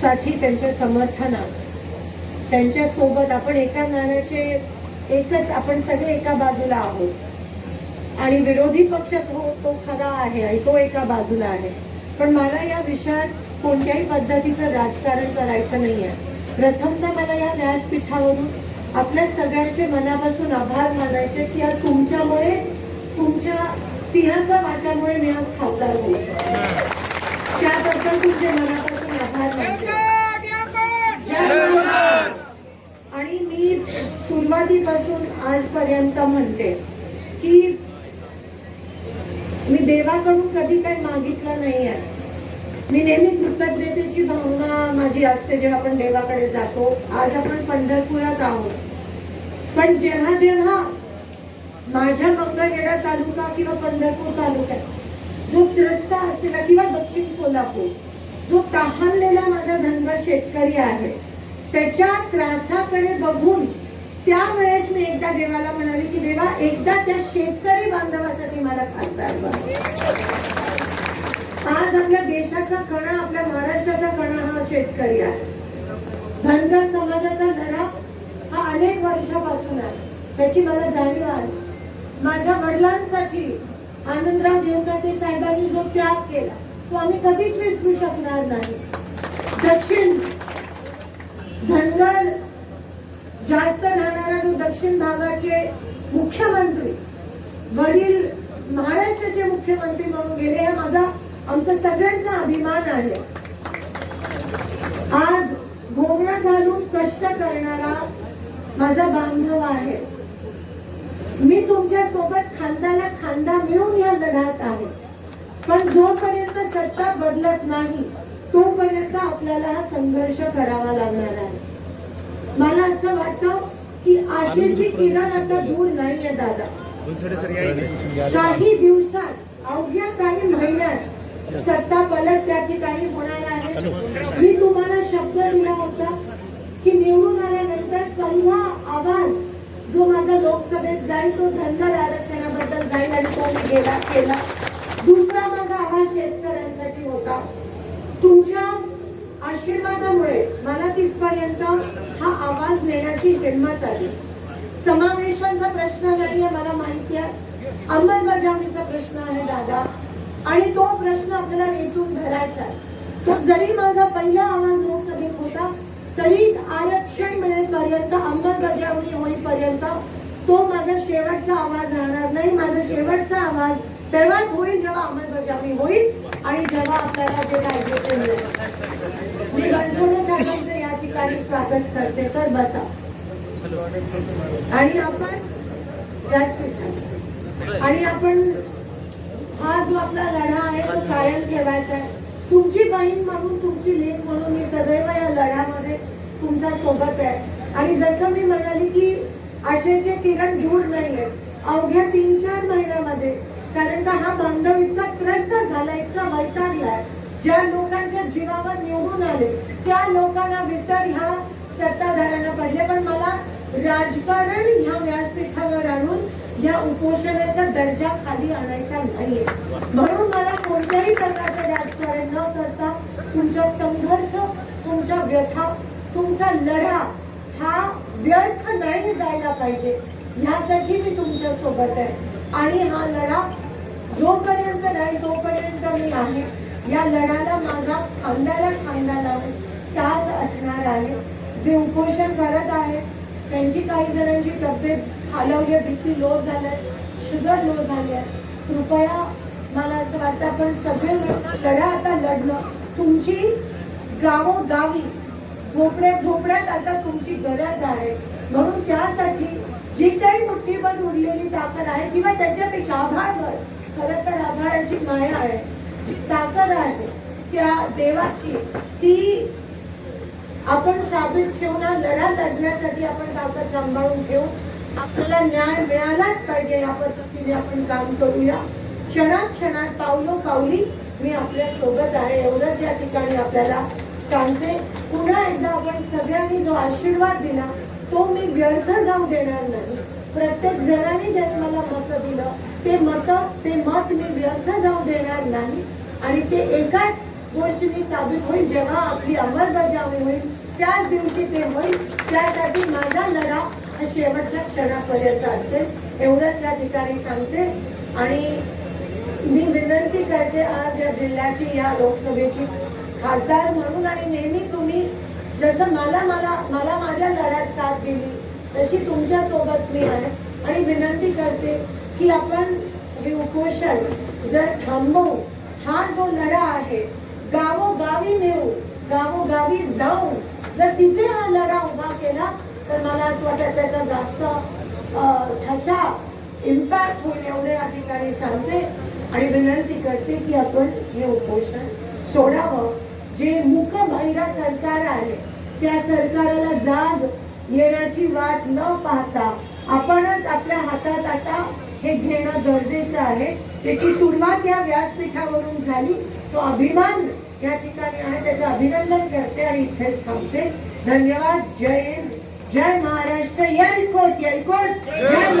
साठी त्यांच्या समर्थनास त्यांच्यासोबत आपण एका नाण्याचे एकच आपण सगळे एका बाजूला आहोत. आणि विरोधी पक्ष तो तो खरा आहे आणि तो एका बाजूला आहे. पण मला या विषयात कोणत्याही पद्धतीचं राजकारण करायचं नाही आहे प्रथमतः मला या व्यासपीठावरून आपल्या सगळ्यांचे मनापासून आभार मानायचे की आज तुमच्यामुळे तुमच्या सिंहाच्या वाट्यामुळे मी आज खासदार होईल त्याबद्दल तुमचे मनापासून आणि मी सुरुवातीपासून आजपर्यंत म्हणते की मी देवाकडून कधी काही मागितलं नाही आहे. मी नेहमी कृतज्ञतेची भावना माझी असते जेव्हा आपण देवाकडे जातो. आज आपण पंढरपुरात आहोत. पण जेव्हा जेव्हा माझ्या मंगळवेढा तालुका किंवा पंढरपूर तालुक्यात जो त्रस्त असलेला किंवा दक्षिण सोलापूर जो तहानलेला माझा धनगर शेतकरी आहे त्याच्या त्रासाकडे बघून त्यावेळेस मी एकदा देवाला म्हणाले की देवा एकदा त्या शेतकरी बांधवासाठी मला खासदार आज आपल्या देशाचा कणा आपल्या महाराष्ट्राचा कणा हा शेतकरी आहे. धनगर समाजाचा लढा हा अनेक वर्षापासून आहे. त्याची मला जाणीव आहे. माझ्या वडिलांसाठी आनंदराव देवकाते साहेबांनी जो त्याग केला तो आम्ही कधीच विसरू शकणार नाही. दक्षिण धनगर जास्त राहणारा जो दक्षिण भागाचे मुख्यमंत्री वडील महाराष्ट्राचे मुख्यमंत्री म्हणून गेले हा माझा आमचा सगळ्यांचा अभिमान आहे. आज घोंगडा घालून कष्ट करणारा माझा बांधव आहे. मी तुमच्यासोबत खांद्याला खांदा मिळून या लढ्यात आहे. पण जोपर्यंत सत्ता बदलत नाही तोपर्यंत आपल्याला हा संघर्ष करावा लागणार आहे. मला असं वाटतं की आशेची किरण आता दूर नाहीये दादा. काही दिवसात अवघ्या काही महिन्यात सत्ता पलट त्या ठिकाणी होणार आहे. मी तुम्हाला शब्द दिला होता की निवडून आल्यानंतर पहिला आवाज जो माझा लोकसभेत जाईल तो धनगर आरक्षणाबद्दल जाईल आणि तो मी गेला केला. दुसरा माझा आवाज शेतकऱ्यांसाठी होता. तुमच्या आशीर्वादामुळे मला तिथपर्यंत हा आवाज देण्याची हिंमत आली. समावेशांचा प्रश्न नाहीये मला माहिती आहे. अंमलबजावणीचा प्रश्न आहे दादा. आणि तो प्रश्न आपल्याला रेटून धरायचा आहे. तो जरी माझा पहिला आवाज लोकसभेत होता तरी आरक्षण मिळेपर्यंत अंमलबजावणी होईपर्यंत तो माझा शेवटचा आवाज राहणार नाही. माझा शेवटचा आवाज तेव्हाच होईल जेव्हा अंमलबजावणी होईल आणि जेव्हा आपल्याला जे पाहिजे ते मिळेल. मी रणसोडे साहेबांचं या ठिकाणी स्वागत करते. सर बसा. आणि आपण व्यासपीठावर. आणि आपण हा जो आपला लढा आहे तो कायम ठेवायचा आहे. तुमची बहीण म्हणून तुमची लेख म्हणून मी सदैव या लढ्यामध्ये तुमच्यासोबत आहे. आणि जसं मी म्हणाली की आशेचे किरण दूर नाहीये. अवघ्या तीन चार महिन्यामध्ये कारण का हा बांधव इतका त्रस्त झाला इतका वैतागलाय. ज्या लोकांच्या जीवावर निवडून आले त्या लोकांना विस्तार ह्या सत्ताधाऱ्यांना पडले. पण मला राजकारण ह्या व्यासपीठावर आणून या उपोषणाचा दर्जा खाली आणायचा नाहीये. म्हणून मला कोणत्याही प्रकारचं राजकारण न करता तुमचा संघर्ष तुमच्या व्यथा तुमचा लढा हा व्यर्थ नाही जायला पाहिजे. ह्यासाठी मी तुमच्यासोबत आहे. आणि हा लढा जोपर्यंत राहील तोपर्यंत मी आहे. या लढ्याला माझा खांद्याला खांदा लावून साथ असणार आहे. जे उपोषण करत आहे त्यांची काही जणांची तब्येत हलवली आहे बीपी लो झालाय शुगर लो झाली आहे. कृपया मला असं वाटतं आपण सगळे लढा आता लढणं तुमची गावोगावी झोपड्यात झोपड्यात आता तुमची गरज आहे. म्हणून त्यासाठी जी काही मुठ्ठीभर उरलेली ताकद आहे किंवा त्याच्यापेक्षा आभाळभर खरं माया आहे जी ताकद आहे त्या देवाची ती आपण साबित ठेवून लढा लढण्यासाठी आपण ताकद सांभाळून ठेवू. आपल्याला न्याय मिळालाच पाहिजे या पद्धतीने आपण काम करूया. क्षणात क्षणात पावलो पावली मी आपल्यासोबत आहे. एवढंच या ठिकाणी आपल्याला सांगते. पुन्हा एकदा आपण सगळ्यांनी जो आशीर्वाद दिला तो मी व्यर्थ जाऊ देणार नाही. प्रत्येक जणांनी जन्माला मला मत दिलं. ते मत ते मत मी व्यर्थ जाऊ देणार नाही. आणि ते एकाच गोष्टीने साबित होईल जेव्हा आपली अंमलबजावणी होईल. त्याच दिवशी ते होईल. त्यासाठी माझा लढा हा शेवटच्या क्षणापर्यंत असेल. एवढंच या ठिकाणी सांगते. आणि मी विनंती करते आज या जिल्ह्याची या लोकसभेची खासदार म्हणून. आणि नेहमी तुम्ही जसं मला मला मला माझ्या लढ्यात साथ दिली तशी तुमच्यासोबत मी आहे. आणि विनंती करते की आपण हे उपोषण जर थांबवू हा जो लढा आहे गावोगावी नेऊ गावोगावी जाऊन जर तिथे हा लढा उभा केला तर मला असं वाटतं त्याचा जास्त अं, ठसा इम्पॅक्ट होईल एवढे या ठिकाणी सांगते. आणि विनंती करते की आपण हे उपोषण सोडावं. जे मुख बहिरा सरकार आहे त्या सरकाराला जाग येण्याची वाट न पाहता आपणच आपल्या हातात आता हे घेणं गरजेचं आहे. त्याची सुरुवात या व्यासपीठावरून झाली. तो अभिमान या ठिकाणी आहे. त्याचं अभिनंदन करते आणि इथेच थांबते. धन्यवाद. जय हिंद. जय महाराष्ट्र. येलकोट येलकोट. जय